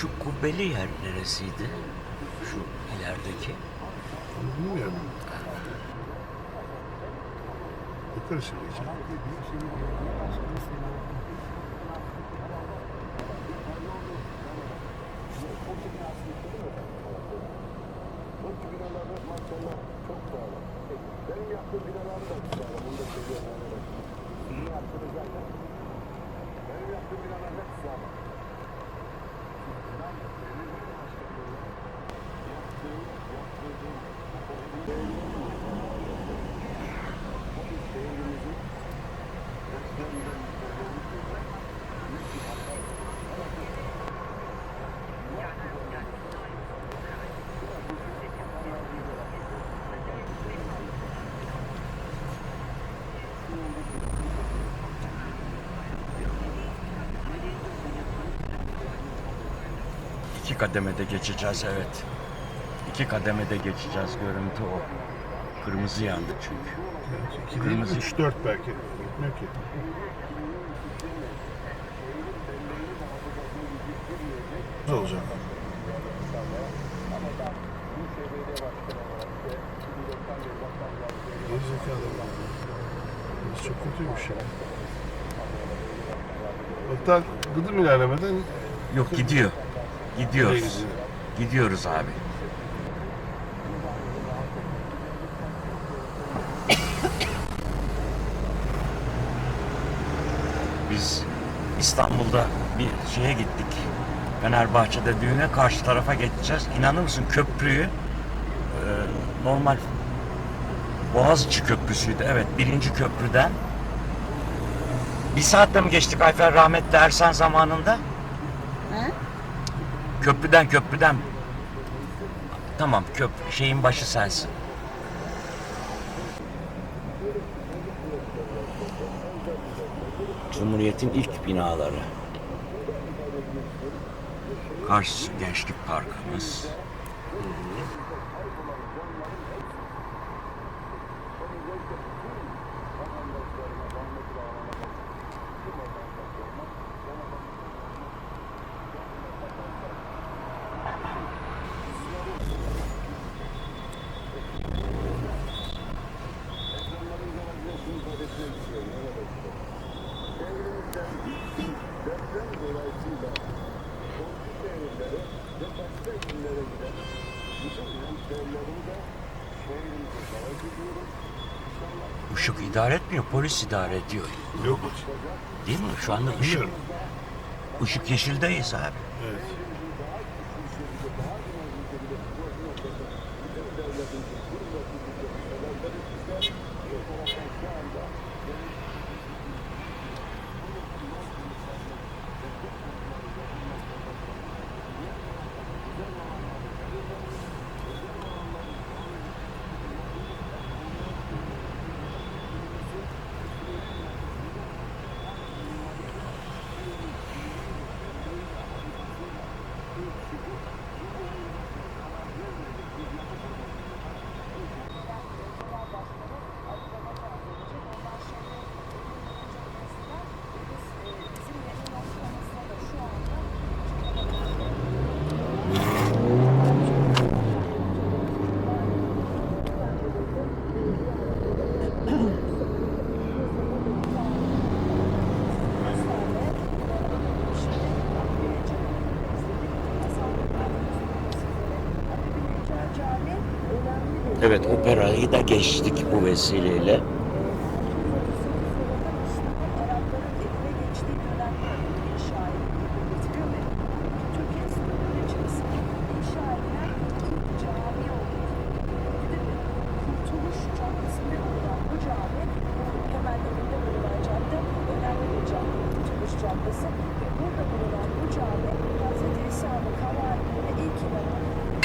Şu kubbeli yer neresiydi? Şu ilerideki. Bilmiyorum. Yukarı söyleyeceğim. Benim yaptığım binalar da sağlam. Onu da söylüyorum. Yani. Sizin yaptığınız zaten. Benim yaptığım binalar hep sağlam. İnan belediye İki kademede geçeceğiz evet. İki kademede geçeceğiz görüntü o. Kırmızı yandı çünkü. İki değil, Kırmızı. üç, dört belki. Bilmiyorum ki. Ne olacak? Gerizekalı. Biz çok kötüymüş ya. Hatta gıdım ilerlemeden Yok gidiyor. Gidiyoruz. gidiyor? Gidiyoruz abi. Biz İstanbul'da bir şeye gittik. Fenerbahçe'de düğüne karşı tarafa geçeceğiz. İnanır mısın köprüyü e, normal Boğaziçi Köprüsü'ydü. Evet birinci köprüden. Bir saatte mi geçtik Ayfer rahmetli Ersen zamanında? Köprüden köprüden. Tamam köp şeyin başı sensin. Cumhuriyet'in ilk binaları. Kars Gençlik Parkımız. Deprem idare etmiyor, polis idare ediyor. Yok. Değil mi? Şu anda ışık, Bilmiyorum. ışık yeşildeyiz abi. Evet. Evet operayı da geçtik bu vesileyle.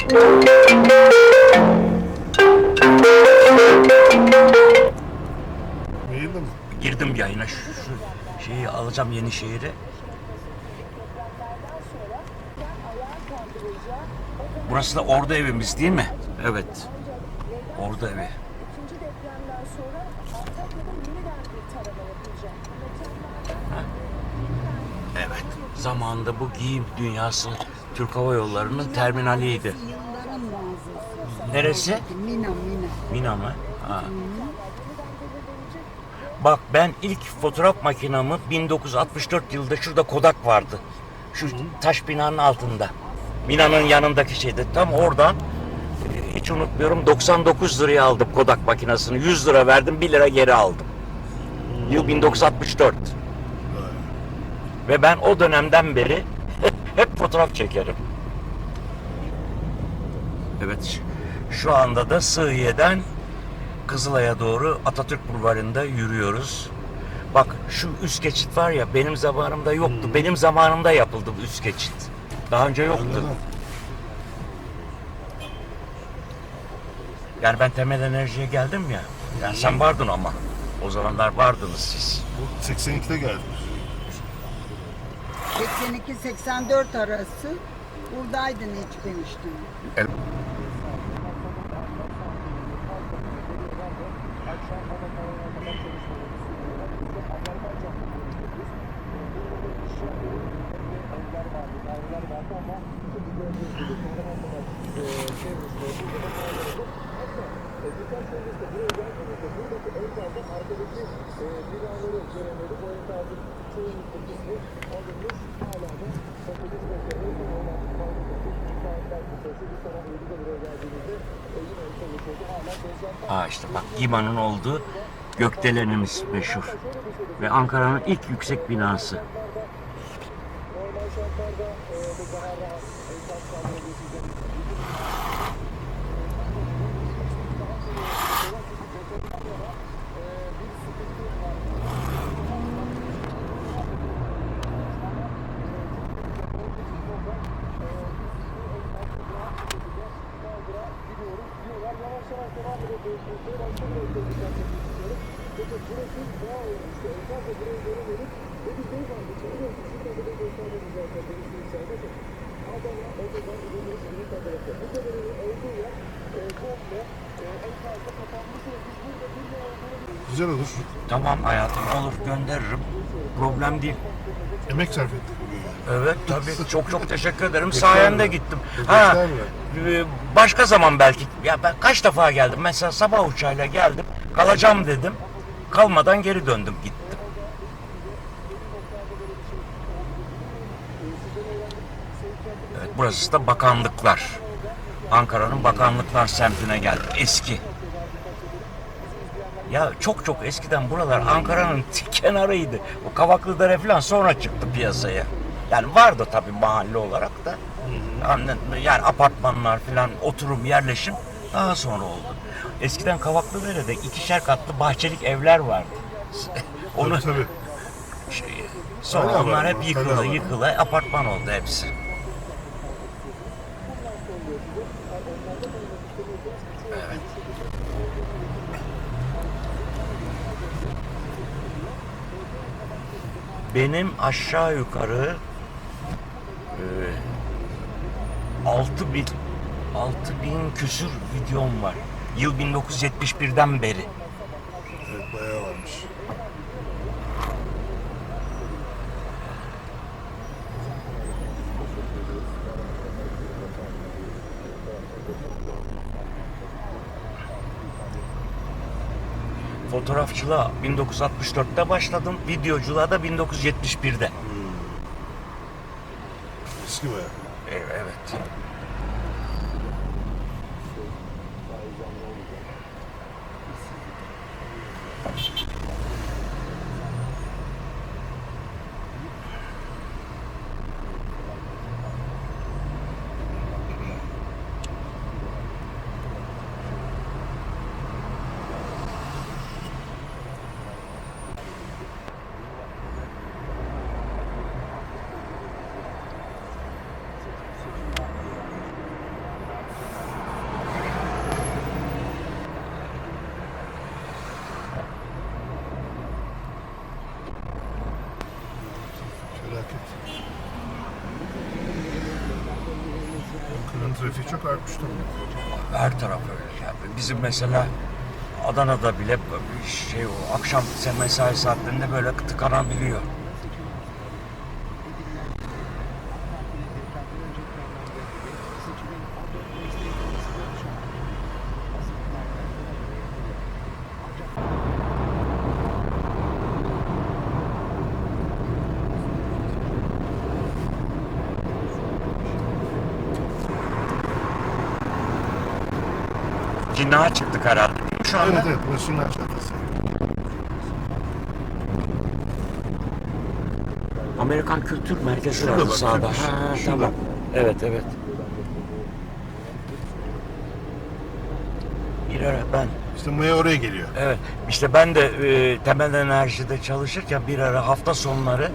Thank you. Yayına şu, şu şeyi alacağım yeni şehri. Burası da ordu evimiz değil mi? Evet. Ordu evi. Evet. Zamanında bu giyim dünyası Türk Hava Yolları'nın terminaliydi. Neresi? Mina Mina. Mina mı? Ha. Bak ben ilk fotoğraf makinamı 1964 yılında şurada Kodak vardı. Şu taş binanın altında. Binanın yanındaki şeyde. Tam oradan hiç unutmuyorum 99 liraya aldım Kodak makinesini. 100 lira verdim 1 lira geri aldım. Yıl 1964. Ve ben o dönemden beri hep fotoğraf çekerim. Evet. Şu anda da Sığıye'den Kızılay'a doğru Atatürk Bulvarı'nda yürüyoruz. Bak şu üst geçit var ya benim zamanımda yoktu. Benim zamanımda yapıldı bu üst geçit. Daha önce yoktu. Anladım. Yani ben temel enerjiye geldim ya. Yani sen vardın ama. O zamanlar vardınız siz. Bu 82'de geldi. 82-84 arası buradaydın hiç demiştin. Aa işte bak İMA'nın olduğu gökdelenimiz meşhur. Ve Ankara'nın ilk yüksek binası. Güzel olur. Tamam hayatım olur gönderirim. Problem değil. Emek sarf ettik. Evet tabii çok çok teşekkür ederim. Sayende gittim. Ha e, başka zaman belki. Ya ben kaç defa geldim. Mesela sabah uçağıyla geldim. Kalacağım dedim. Kalmadan geri döndüm gittim. Evet burası da bakanlıklar. Ankara'nın bakanlıklar semtine geldim. Eski. Ya çok çok eskiden buralar Ankara'nın kenarıydı. O Kavaklıdere falan sonra çıktı piyasaya. Yani vardı tabii mahalle olarak da. Yani, yani apartmanlar falan oturum yerleşim daha sonra oldu. Eskiden Kavaklıdere'de ikişer katlı bahçelik evler vardı. Onu Tabii şey, sonra Hala onlar var, hep yıkıla var. yıkıla apartman oldu hepsi. Evet. Benim aşağı yukarı e, 6000 6000 küsür videom var. Yıl 1971'den beri. Evet bayağı varmış. Fotoğrafçılığa 1964'te başladım. Videoculuğa da 1971'de. Eski bayağı. E- Evet. Artmış tabii. Her taraf öyle. Yani bizim mesela Adana'da bile şey o akşam mesai saatlerinde böyle tıkanabiliyor. Cinnaha çıktık herhalde. değil mi Şu anda. Evet evet burası Caddesi. Amerikan Kültür Merkezi Şurada bak, sağda. Ha, şurada. tamam. Evet evet. Bir ara ben İşte Maya oraya geliyor. evet işte ben de e, temel enerjide çalışırken bir ara hafta sonları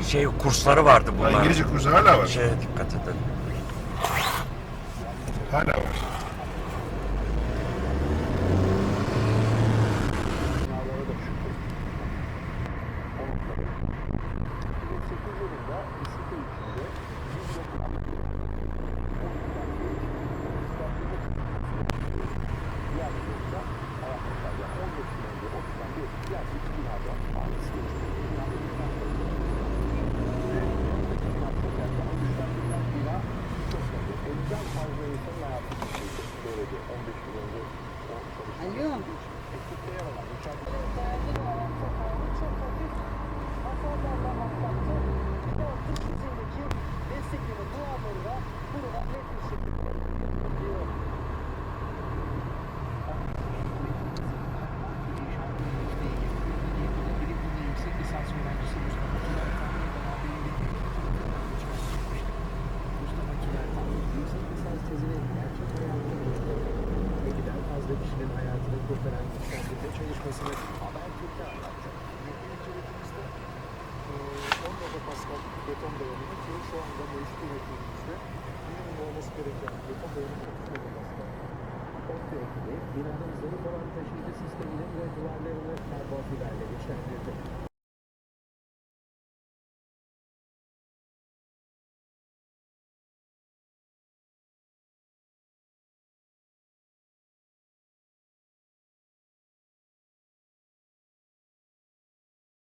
e, şey kursları vardı Ha, bunlar. İngilizce kursu hala var. Şeye dikkat edin. Hala var. binalara beton dayanımı ki şu anda mevcut üretimimizde minimum olması gereken beton dayanımı 30 megapascal. Orta ekibi binanın zarı falan taşıyıcı sisteminin ve duvarlarını karbon fiberle güçlendirdi.